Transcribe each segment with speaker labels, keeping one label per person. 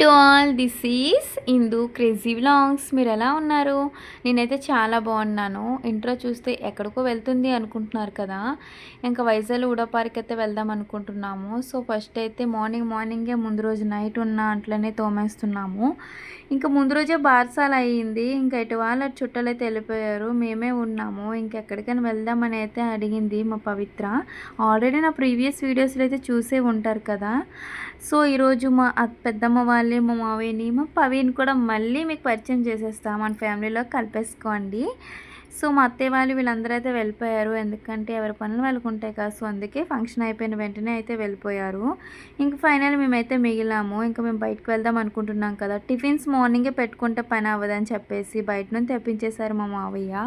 Speaker 1: To all this is Indu crazy vlogs. మీరు ఎలా ఉన్నారు? నేనైతే చాలా బాగున్నాను. ఇంట్రో చూస్తే ఎక్కడికో వెళ్తుంది అనుకుంటున్నారు కదా. ఇంకా వైజాగ్ ఊడపార్క్ అయితే వెళ్దాం అనుకుంటున్నాము. సో ఫస్ట్ అయితే మార్నింగ్ మార్నింగే ముందు రోజు నైట్ ఉన్న అట్లనే తోమేస్తున్నాము. ఇంకా ముందు రోజే బార్సాల అయ్యింది. ఇంకా ఇటు వాళ్ళ చుట్టాలు అయితే వెళ్ళిపోయారు. మేమే ఉన్నాము. ఇంకెక్కడికైనా వెళ్దామని అయితే అడిగింది మా పవిత్ర. ఆల్రెడీ నా ప్రీవియస్ వీడియోస్లో అయితే చూసే ఉంటారు కదా. సో ఈరోజు మా పెద్దమ్మ వాళ్ళు మా మావయ్యని మా పవీని కూడా మళ్ళీ మీకు పరిచయం చేసేస్తాం. మన ఫ్యామిలీలో కలిపేసుకోండి. సో మా అత్తయ్య వాళ్ళు వీళ్ళందరూ అయితే వెళ్ళిపోయారు. ఎందుకంటే ఎవరి పనులు వాళ్ళకు ఉంటాయి కదా. సో అందుకే ఫంక్షన్ అయిపోయిన వెంటనే అయితే వెళ్ళిపోయారు. ఇంక ఫైనల్ మేమైతే మిగిలాము. ఇంకా మేము బయటకు వెళ్దాం అనుకుంటున్నాం కదా. టిఫిన్స్ మార్నింగే పెట్టుకుంటే పని అవ్వదని చెప్పేసి బయట నుంచి తెప్పించేశారు మా మావయ్య.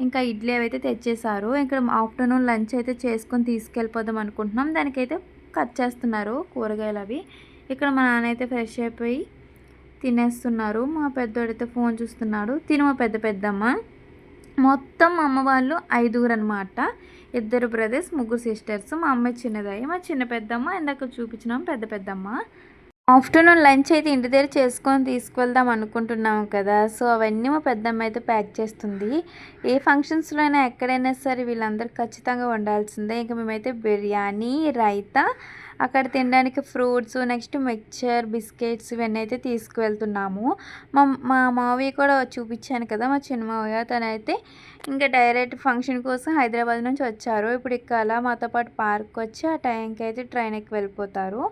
Speaker 1: ఇంకా ఇడ్లీ అయితే తెచ్చేశారు. ఇక్కడ ఆఫ్టర్నూన్ లంచ్ అయితే చేసుకొని తీసుకెళ్ళిపోదాం అనుకుంటున్నాం. దానికైతే కట్ చేస్తున్నారు కూరగాయలు అవి. ఇక్కడ మా నాన్న అయితే ఫ్రెష్ అయిపోయి తినేస్తున్నారు. మా పెద్దోడైతే ఫోన్ చూస్తున్నాడు. తిను మా పెద్ద పెద్దమ్మ. మొత్తం అమ్మ వాళ్ళు ఐదుగురు అనమాట ఇద్దరు బ్రదర్స్ ముగ్గురు సిస్టర్స్ మా అమ్మాయి చిన్నదాయి మా చిన్న పెద్దమ్మ ఇందాక చూపించినాం పెద్ద పెద్దమ్మ. ఆఫ్టర్నూన్ లంచ్ అయితే ఇంటి దగ్గర చేసుకొని తీసుకువెళ్దాం అనుకుంటున్నాము కదా. సో అవన్నీ మా పెద్దమ్మ అయితే ప్యాక్ చేస్తుంది. ఏ ఫంక్షన్స్లో అయినా ఎక్కడైనా సరే వీళ్ళందరూ ఖచ్చితంగా వండాల్సిందే. ఇంకా మేమైతే బిర్యానీ రైతా అక్కడ తినడానికి ఫ్రూట్స్ నెక్స్ట్ మిక్చర్ బిస్కెట్స్ ఇవన్నీ అయితే తీసుకువెళ్తున్నాము. మా మా మావయ్య కూడా చూపించాను కదా మా చిన్న మావయ్య. తనైతే ఇంకా డైరెక్ట్ ఫంక్షన్ కోసం హైదరాబాద్ నుంచి వచ్చారు. ఇప్పుడు ఇక్కడ మాతో పాటు పార్క్ వచ్చి ఆ టైంకి అయితే ట్రైన్ ఎక్కి వెళ్ళిపోతారు.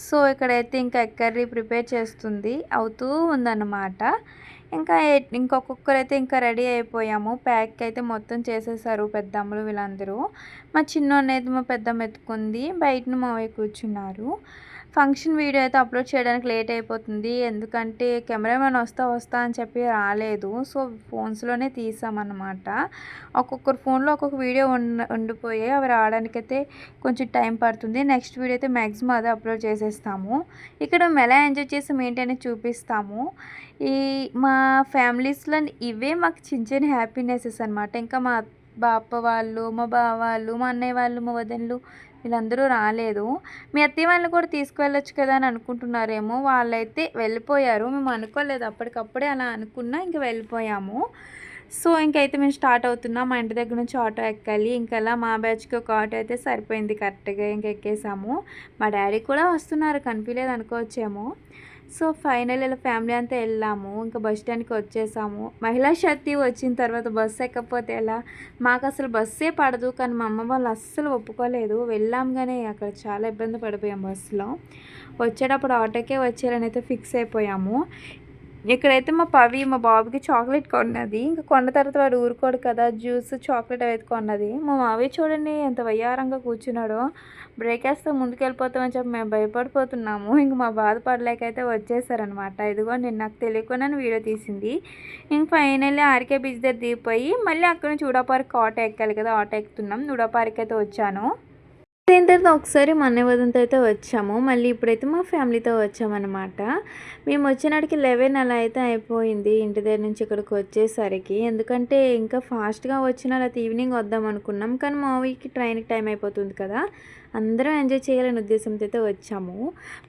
Speaker 1: సో ఇక్కడైతే ఇంకా కర్రీ ప్రిపేర్ చేస్తుంది. అవుతూ ఉందన్నమాట. ఇంకా ఇంకొకొక్కరైతే అయితే ఇంకా రెడీ అయిపోయాము. ప్యాక్ అయితే మొత్తం చేసేసారు పెద్దమ్మలు వీళ్ళందరూ. మా చిన్న అయితే మా పెద్దమ్మ ఎత్తుకుంది. బయటను మావయ్య కూర్చున్నారు. ఫంక్షన్ వీడియో అయితే అప్లోడ్ చేయడానికి లేట్ అయిపోతుంది. ఎందుకంటే కెమెరామెన్ వస్తా వస్తా అని చెప్పి రాలేదు. సో ఫోన్స్లోనే తీసామన్నమాట. ఒక్కొక్కరు ఫోన్లో ఒక్కొక్క వీడియో ఉండిపోయాయి ఉండిపోయి అవి రావడానికైతే కొంచెం టైం పడుతుంది. నెక్స్ట్ వీడియో అయితే మ్యాక్సిమం అదే అప్లోడ్ చేసేస్తాము. ఇక్కడ మేము ఎలా ఎంజాయ్ చేసాం ఏంటని చూపిస్తాము. ఈ మా ఫ్యామిలీస్లో ఇవే మాకు చిన్న చిన్న హ్యాపీనెసెస్ అనమాట ఇంకా మా బాప వాళ్ళు మా బావ వాళ్ళు మా అన్నయ్య వాళ్ళు మా వదనలు వీళ్ళందరూ రాలేదు. మీ అత్తయ్య వాళ్ళని కూడా తీసుకువెళ్ళొచ్చు కదా అని అనుకుంటున్నారేమో. వాళ్ళైతే వెళ్ళిపోయారు. మేము అనుకోలేదు. అప్పటికప్పుడే అలా అనుకున్నా ఇంక వెళ్ళిపోయాము. సో ఇంకైతే మేము స్టార్ట్ అవుతున్నాం. మా ఇంటి దగ్గర నుంచి ఆటో ఎక్కాలి. ఇంకలా మా బ్యాచ్కి ఒక ఆటో అయితే సరిపోయింది కరెక్ట్గా ఇంక ఎక్కేసాము. మా డాడీ కూడా వస్తున్నారు. కనిపించలేదు అనుకోవచ్చేమో. సో ఫైనల్ ఇలా ఫ్యామిలీ అంతా వెళ్ళాము. ఇంకా బస్ స్టాండ్కి వచ్చేసాము. మహిళా శక్తి వచ్చిన తర్వాత బస్సు ఎక్కకపోతే ఎలా? మాకు అసలు బస్సే పడదు. కానీ మా అమ్మ వాళ్ళు అస్సలు ఒప్పుకోలేదు. వెళ్ళాం కానీ అక్కడ చాలా ఇబ్బంది పడిపోయాం బస్సులో. వచ్చేటప్పుడు ఆటోకే వచ్చారని అయితే ఫిక్స్ అయిపోయాము. ఇక్కడైతే మా పవి మా బాబుకి చాక్లెట్ కొన్నది. ఇంకా కొన్న తర్వాత వాడు ఊరుకోడు కదా జ్యూస్ చాక్లెట్ అయితే కొన్నది. మా మావి చూడండి ఎంత వయ్యారంగా కూర్చున్నాడో. బ్రేక్ వేస్తే ముందుకెళ్ళిపోతామని చెప్పి మేము భయపడిపోతున్నాము. ఇంక మా బాధపడలేక అయితే వచ్చేసారనమాట ఇదిగో నేను నాకు తెలియకుండా వీడియో తీసింది. ఇంక ఫైనల్లీ ఆర్కే బీచ్ దగ్గర దిగిపోయి మళ్ళీ అక్కడ నుంచి ఉడాపార్క్ ఆటో ఎక్కాలి కదా ఆటో ఎక్కుతున్నాం. ఉడాపార్క్ అయితే వచ్చాను. దీని తర్వాత ఒకసారి మా అన్నయ్య అయితే వచ్చాము. మళ్ళీ ఇప్పుడైతే మా ఫ్యామిలీతో వచ్చామన్నమాట. మేము వచ్చినాడికి లెవెన్ అలా అయితే అయిపోయింది ఇంటి దగ్గర నుంచి ఇక్కడికి వచ్చేసరికి. ఎందుకంటే ఇంకా ఫాస్ట్గా వచ్చిన లేకపోతే ఈవినింగ్ వద్దాం అనుకున్నాం. కానీ మా వీకి ట్రైన్కి టైం అయిపోతుంది కదా. అందరం ఎంజాయ్ చేయాలనే ఉద్దేశంతో అయితే వచ్చాము.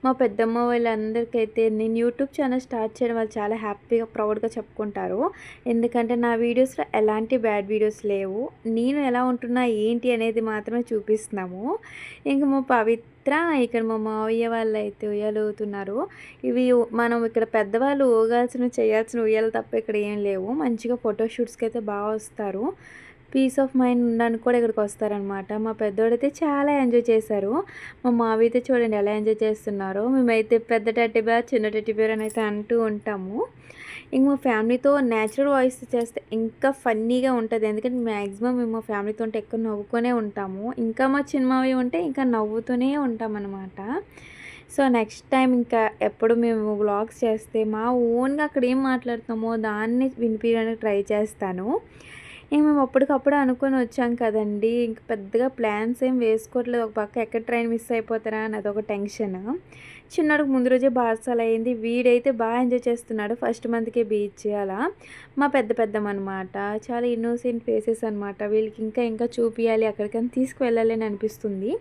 Speaker 1: మా పెద్దమ్మ వాళ్ళందరికైతే నేను యూట్యూబ్ ఛానల్ స్టార్ట్ చేయడం వాళ్ళు చాలా హ్యాపీగా ప్రౌడ్గా చెప్పుకుంటారు. ఎందుకంటే నా వీడియోస్లో ఎలాంటి బ్యాడ్ వీడియోస్ లేవు. నేను ఎలా ఉంటున్నా ఏంటి అనేది మాత్రమే చూపిస్తున్నాము. ఇంకా మా పవిత్ర ఇక్కడ మా మావయ్య వాళ్ళు అయితే ఉయ్యాలుతున్నారు. ఇవి మనం ఇక్కడ పెద్దవాళ్ళు ఊగాల్సిన చేయాల్సిన ఉయ్యాలు తప్ప ఇక్కడ ఏం లేవు. మంచిగా ఫోటోషూట్స్కి అయితే బాగా వస్తారు. పీస్ ఆఫ్ మైండ్ ఉండడానికి కూడా ఇక్కడికి వస్తారనమాట మా పెద్దోడైతే చాలా ఎంజాయ్ చేశారు. మా మావి అయితే చూడండి ఎలా ఎంజాయ్ చేస్తున్నారో. మేమైతే పెద్ద టెట్టి బేర్ చిన్న టెట్టి బేర్ అని అయితే అంటూ ఉంటాము. ఇంక మా ఫ్యామిలీతో న్యాచురల్ వాయిస్ చేస్తే ఇంకా ఫన్నీగా ఉంటుంది. ఎందుకంటే మ్యాక్సిమం మేము మా ఫ్యామిలీతో ఉంటే ఎక్కువ నవ్వుకొనే ఉంటాము. ఇంకా మా చిన్నమావి ఉంటే ఇంకా నవ్వుతూనే ఉంటాం అనమాట సో నెక్స్ట్ టైం ఇంకా ఎప్పుడు మేము వ్లాగ్స్ చేస్తే మా ఓన్గా అక్కడ ఏం మాట్లాడుతామో దాన్ని వినిపించడానికి ట్రై చేస్తాను. ఇంక మేము అప్పటికప్పుడు అనుకొని వచ్చాం కదండి. ఇంక పెద్దగా ప్లాన్స్ ఏం వేసుకోవట్లేదు. ఒక పక్క ఎక్కడ ట్రైన్ మిస్ అయిపోతారా అని అదొక టెన్షన్. చిన్నోడికి ముందు రోజే బార్సాల అయింది. వీడైతే బాగా ఎంజాయ్ చేస్తున్నాడు. ఫస్ట్ మంత్కే బీచ్ అలా. మా పెద్ద పెద్దమనమాట చాలా ఇన్నోసెంట్ ఫేసెస్ అనమాట వీళ్ళకి ఇంకా ఇంకా చూపించాలి అక్కడికైనా తీసుకువెళ్ళాలి అని అనిపిస్తుంది.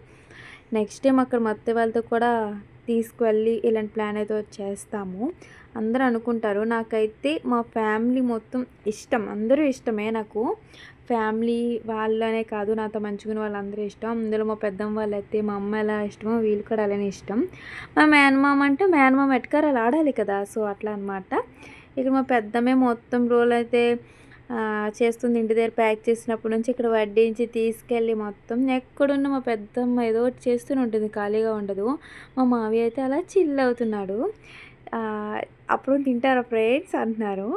Speaker 1: నెక్స్ట్ టైం అక్కడ మొత్తం వాళ్ళతో కూడా తీసుకువెళ్ళి ఇలాంటి ప్లాన్ అయితే చేస్తాము. అందరూ అనుకుంటారు. నాకైతే మా ఫ్యామిలీ మొత్తం ఇష్టం. అందరూ ఇష్టమే నాకు. ఫ్యామిలీ వాళ్ళనే కాదు నాతో మంచుకుని వాళ్ళందరూ ఇష్టం. అందులో మా పెద్దమ్మ వాళ్ళు అయితే మా అమ్మ ఎలా ఇష్టమో వీళ్ళు కూడా అలానే ఇష్టం. మా మేనమామ అంటే మేనమామ అలా ఆడాలి కదా సో అట్లా అనమాట ఇక్కడ మా పెద్దమ్మే మొత్తం రోల్ అయితే చేస్తుంది. ఇంటి దగ్గర ప్యాక్ చేసినప్పటి నుంచి ఇక్కడ వడ్డించి తీసుకెళ్ళి మొత్తం ఎక్కడున్న మా పెద్దమ్మ ఏదో ఒకటి చేస్తూనే ఉంటుంది. ఖాళీగా ఉండదు. మా మావి అయితే అలా చిల్ అవుతున్నాడు. అప్పుడు తింటారా ఫ్రెండ్స్ అంటున్నారు.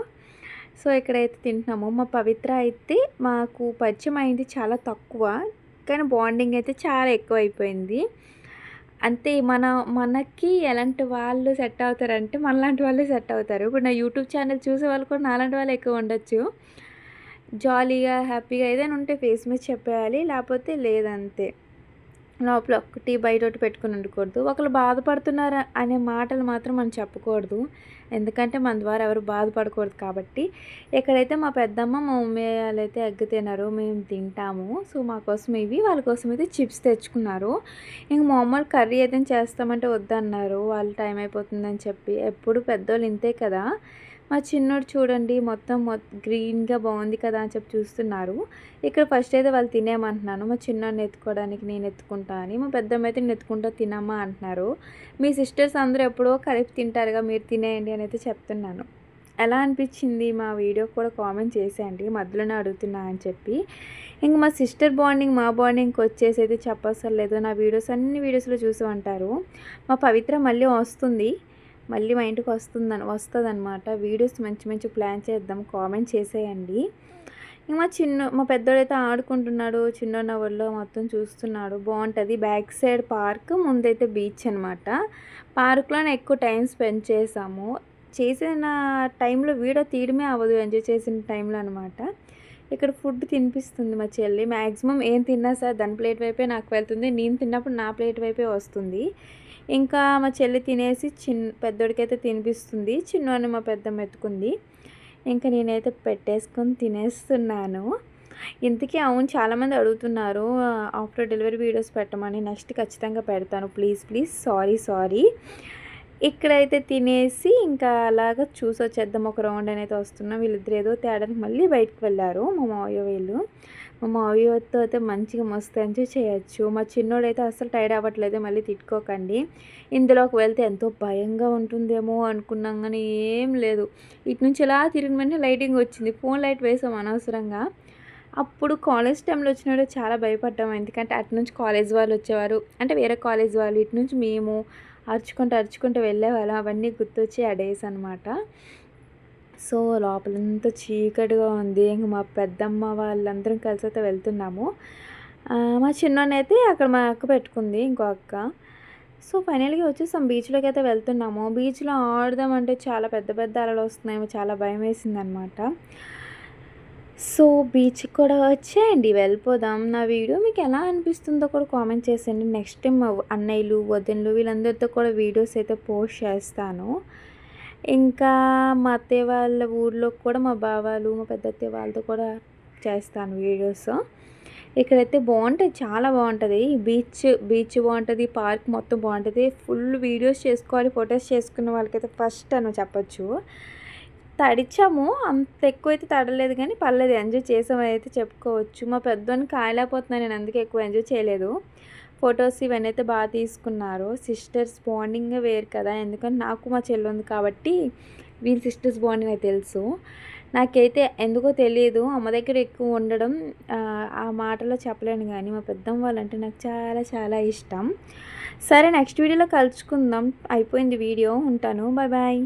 Speaker 1: సో ఇక్కడైతే తింటున్నాము. మా పవిత్ర అయితే మాకు పరిచయం అయింది చాలా తక్కువ కానీ బాండింగ్ అయితే చాలా ఎక్కువ అయిపోయింది. అంతే మన మనకి ఎలాంటి వాళ్ళు సెట్ అవుతారంటే మనలాంటి వాళ్ళే సెట్ అవుతారు. ఇప్పుడు నా యూట్యూబ్ ఛానల్ చూసే వాళ్ళు కూడా నాలాంటి వాళ్ళు ఎక్కువ ఉండొచ్చు. జాలీగా హ్యాపీగా ఏదైనా ఉంటే ఫేస్ మీద చెప్పేయాలి లేకపోతే లేదంతే. లోపల ఒకటి బయట ఒకటి పెట్టుకుని ఉండకూడదు. ఒకరు బాధపడుతున్నారు అనే మాటలు మాత్రం మనం చెప్పకూడదు. ఎందుకంటే మన ద్వారా ఎవరు బాధపడకూడదు కాబట్టి. ఎక్కడైతే మా పెద్దమ్మ మా మమ్మీ వాళ్ళైతే ఎగ్ తినరు మేము తింటాము. సో మా కోసం ఇవి. వాళ్ళ కోసం అయితే చిప్స్ తెచ్చుకున్నారు. ఇంక మామూలు కర్రీ అయితే చేస్తామంటే వద్దన్నారు. వాళ్ళు టైం అయిపోతుందని చెప్పి. ఎప్పుడు పెద్దోళ్ళు ఇంతే కదా. మా చిన్నోడు చూడండి మొత్తం గ్రీన్గా బాగుంది కదా అని చెప్పి చూస్తున్నారు. ఇక్కడ ఫస్ట్ అయితే వాళ్ళు తినేయమంటున్నాను మా చిన్నోడిని ఎత్తుకోవడానికి నేను ఎత్తుకుంటా అని. మా పెద్దమ్మ అయితే నేను ఎత్తుకుంటా తినమ్మా అంటున్నారు. మీ సిస్టర్స్ అందరూ ఎప్పుడో కలిపి తింటారుగా మీరు తినేయండి అని అయితే చెప్తున్నాను. ఎలా అనిపించింది మా వీడియో కూడా కామెంట్ చేసేయండి. మధ్యలోనే అడుగుతున్నా అని చెప్పి. ఇంక మా సిస్టర్ బాండింగ్ మా బాండింగ్కి వచ్చేసి అయితే చెప్పసలు లేదు నా వీడియోస్ అన్ని వీడియోస్లో చూసి ఉంటారు. మా పవిత్ర మళ్ళీ వస్తుంది. మళ్ళీ మా ఇంటికి వస్తుందని వస్తుంది అనమాట వీడియోస్ మంచి మంచి ప్లాన్ చేద్దాం. కామెంట్ చేసేయండి. ఇంకా మా చిన్న మా పెద్దోడైతే ఆడుకుంటున్నాడు. చిన్న ఒళ్ళో మొత్తం చూస్తున్నాడు. బాగుంటుంది. బ్యాక్ సైడ్ పార్క్ ముందైతే బీచ్ అనమాట పార్క్లోనే ఎక్కువ టైం స్పెండ్ చేసాము చేసిన టైంలో వీడియో తీయడమే అవ్వదు. ఎంజాయ్ చేసిన టైంలో అనమాట ఇక్కడ ఫుడ్ తినిపిస్తుంది మా చెల్లి. మ్యాక్సిమం ఏం తిన్నా సార్ దాని ప్లేట్ వైపే నాకు వెళ్తుంది. నేను తిన్నప్పుడు నా ప్లేట్ వైపే వస్తుంది. ఇంకా మా చెల్లి తినేసి చిన్న పెద్దోడికైతే తినిపిస్తుంది. చిన్నవాడిని మా పెద్దమ్మ ఎత్తుకుంది. ఇంకా నేనైతే పెట్టేసుకొని తినేస్తున్నాను. ఇంతకీ అవును చాలామంది అడుగుతున్నారు ఆఫ్టర్ డెలివరీ వీడియోస్ పెట్టమని. నెక్స్ట్ ఖచ్చితంగా పెడతాను. Please please. Sorry sorry. ఇక్కడైతే తినేసి ఇంకా అలాగా చూసి వచ్చేద్దాం ఒక రౌండ్ అనేది వస్తున్నాం. వీళ్ళిద్దరు ఏదో తేడానికి మళ్ళీ బయటకు వెళ్ళారు మా మావయ్య వీళ్ళు. మా మావయ్యతో అయితే మంచిగా మస్తు ఎంజాయ్ చేయొచ్చు. మా చిన్నోడైతే అసలు టైర్డ్ అవ్వట్లేదు. మళ్ళీ తిట్టుకోకండి. ఇందులోకి వెళ్తే ఎంతో భయంగా ఉంటుందేమో అనుకున్నాం కానీ ఏం లేదు. ఇటు నుంచి ఇలా తిరిగిన వెంటనే లైటింగ్ వచ్చింది. ఫోన్ లైట్ వేసాం అనవసరంగా. అప్పుడు కాలేజ్ టైంలో వచ్చినప్పుడు చాలా భయపడ్డాము ఎందుకంటే అటు నుంచి కాలేజ్ వాళ్ళు వచ్చేవారు. అంటే వేరే కాలేజ్ వాళ్ళు. ఇటు నుంచి మేము అరుచుకుంటూ అరుచుకుంటూ వెళ్ళేవాళ్ళం. అవన్నీ గుర్తొచ్చి ఆ డేస్ అనమాట సో లోపలంతా చీకటిగా ఉంది. ఇంక మా పెద్దమ్మ వాళ్ళందరం కలిసి అయితే వెళ్తున్నాము. మా చిన్ననైతే అక్కడ మా అక్క పెట్టుకుంది ఇంకో అక్క. సో ఫైనల్గా వచ్చేసాం. బీచ్లోకి అయితే వెళ్తున్నాము. బీచ్లో ఆడదామంటే చాలా పెద్ద పెద్ద అలలు వస్తున్నాయి చాలా భయం వేసింది అనమాట సో బీచ్కి కూడా వచ్చేయండి వెళ్ళిపోదాం. నా వీడియో మీకు ఎలా అనిపిస్తుందో కూడా కామెంట్ చేసేయండి. నెక్స్ట్ టైం అన్నయ్యలు వదినలు వీళ్ళందరితో కూడా వీడియోస్ అయితే పోస్ట్ చేస్తాను. ఇంకా మా అత్తయ్య వాళ్ళ ఊర్లో కూడా మా బావాలు మా పెద్ద అత్తయ్య వాళ్ళతో కూడా చేస్తాను వీడియోస్ ఇక్కడైతే బాగుంటుంది చాలా బాగుంటుంది. బీచ్ బీచ్ బాగుంటుంది పార్క్ మొత్తం బాగుంటుంది. ఫుల్ వీడియోస్ చేసుకోవాలి ఫొటోస్ చేసుకున్న వాళ్ళకైతే ఫస్ట్ అని చెప్పచ్చు. తడిచాము. అంత ఎక్కువ అయితే తడలేదు కానీ పర్లేదు ఎంజాయ్ చేసామని అయితే చెప్పుకోవచ్చు. మా పెద్దోని కాయలేకపోతున్నాను నేను అందుకే ఎక్కువ ఎంజాయ్ చేయలేదు. ఫొటోస్ ఇవన్నీ అయితే బాగా తీసుకున్నారు. సిస్టర్స్ బాండింగ్ వేరు కదా ఎందుకంటే నాకు మా చెల్లి ఉంది కాబట్టి వీళ్ళ సిస్టర్స్ బాండింగ్ అయితే తెలుసు. నాకైతే ఎందుకో తెలియదు అమ్మ దగ్గర ఎక్కువ ఉండడం ఆ మాటలో చెప్పలేను కానీ మా పెద్దమ్మ వాళ్ళంటే నాకు చాలా చాలా ఇష్టం. సరే నెక్స్ట్ వీడియోలో కలుసుకుందాం. అయిపోయింది వీడియో ఉంటాను. Bye bye